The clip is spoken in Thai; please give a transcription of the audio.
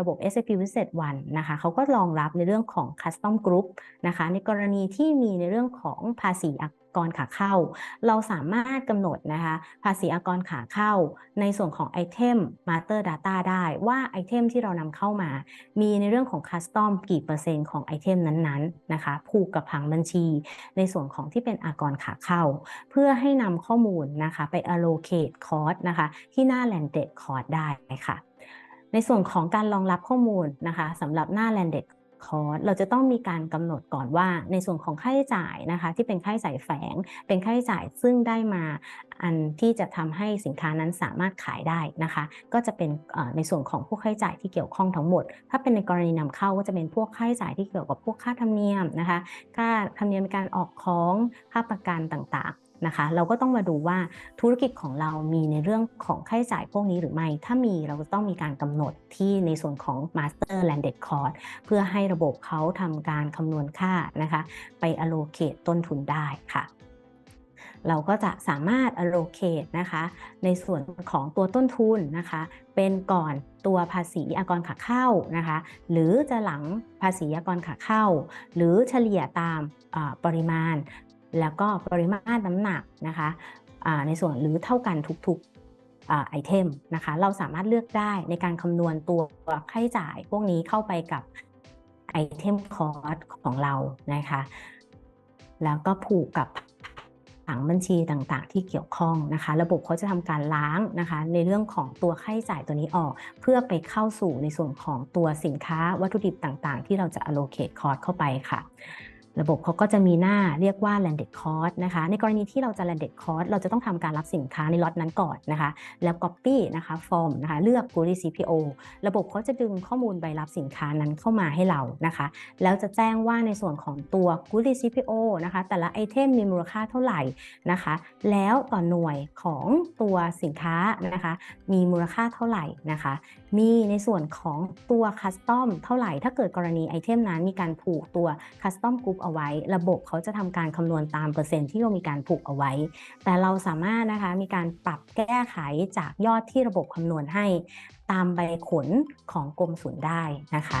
ระบบ SAP Business One นะคะเขาก็รองรับในเรื่องของ Custom Group นะคะในกรณีที่มีในเรื่องของภาษีอากรขาเข้า เราสามารถกำหนดนะคะภาษีอากรขาเข้า ในส่วนของไอเทม Master Data ได้ว่าไอเทมที่เรานำเข้ามา มีในเรื่องของ Custom กี่เปอร์เซ็นต์ของไอเทมนั้นๆนะคะผูกกับผังบัญชี ในส่วนของที่เป็นอากรขาเข้า เพื่อให้นำข้อมูลนะคะไป allocate cost นะคะที่หน้า landed cost ได้ค่ะ ในส่วนของการรองรับข้อมูลนะคะสำหรับหน้า landed cost เราจะต้องมีการกำหนดก่อนว่าในส่วนของค่าใช้จ่ายนะคะ ที่เป็นค่าใช้จ่ายแฝง เป็นค่าใช้จ่ายซึ่งได้มาอันที่จะทำให้สินค้านั้นสามารถขายได้นะคะ ก็จะเป็นในส่วนของพวกค่าใช้จ่ายที่เกี่ยวข้องทั้งหมด ถ้าเป็นในกรณีนำเข้าก็จะเป็นพวกค่าใช้จ่ายที่เกี่ยวกับพวกค่าธรรมเนียมนะคะ ค่าธรรมเนียมในการออกของค่าประกันต่างๆ นะคะ เราก็ต้องมาดูว่าธุรกิจของเรามีในเรื่องของค่าใช้จ่ายพวกนี้หรือไม่ ถ้ามีเราก็ต้องมีการกำหนดที่ในส่วนของ Master Landed Cost เพื่อให้ระบบเขาทำการคำนวณค่านะคะ ไป allocate ต้นทุนได้ค่ะเราก็จะสามารถ allocate นะคะ ในส่วนของตัวต้นทุนนะคะ เป็นก่อนตัวภาษีอากรขาเข้านะคะ หรือจะหลังภาษีอากรขาเข้า หรือเฉลี่ยตามปริมาณ แล้วก็ปริมาตรน้ำหนักนะคะในส่วนหรือเท่ากันทุกๆไอเทมนะคะเราสามารถเลือกได้ในการคำนวณตัวค่าใช้จ่ายพวกนี้เข้าไปกับไอเทมคอร์สของเรานะคะแล้วก็ผูกกับผังบัญชีต่างๆ ที่เกี่ยวข้องนะคะ ระบบเขาจะทำการล้างนะคะ ในเรื่องของตัวค่าใช้จ่ายตัวนี้ออก เพื่อไปเข้าสู่ในส่วนของตัวสินค้าวัตถุดิบต่างๆ ที่เราจะ allocate cost เข้าไปค่ะ ระบบเขาก็จะมีหน้าเรียกว่า landed cost นะคะ ในกรณีที่เราจะ landed cost เราจะต้องทำการรับสินค้าในล็อตนั้นก่อนนะคะ แล้ว copy นะคะ form นะคะ เลือก Goodie CPO ระบบเขาจะดึงข้อมูลใบรับสินค้านั้นเข้ามาให้เรานะคะ แล้วจะแจ้งว่าในส่วนของตัว Goodie CPO นะคะ แต่ละไอเทมมีมูลค่าเท่าไหร่นะคะ แล้วต่อหน่วยของตัวสินค้านะคะ มีมูลค่าเท่าไหร่นะคะ มีในส่วนของตัวคัสตอมเท่าไหร่ ถ้าเกิดกรณีไอเทมนั้นมีการผูกตัวคัสตอมกรุ๊ปเอาไว้ ระบบเขาจะทำการคำนวณตามเปอร์เซ็นต์ที่เรามีการผูกเอาไว้ แต่เราสามารถนะคะมีการปรับแก้ไขจากยอดที่ระบบคำนวณให้ ตามใบขนของกรมศุลได้นะคะ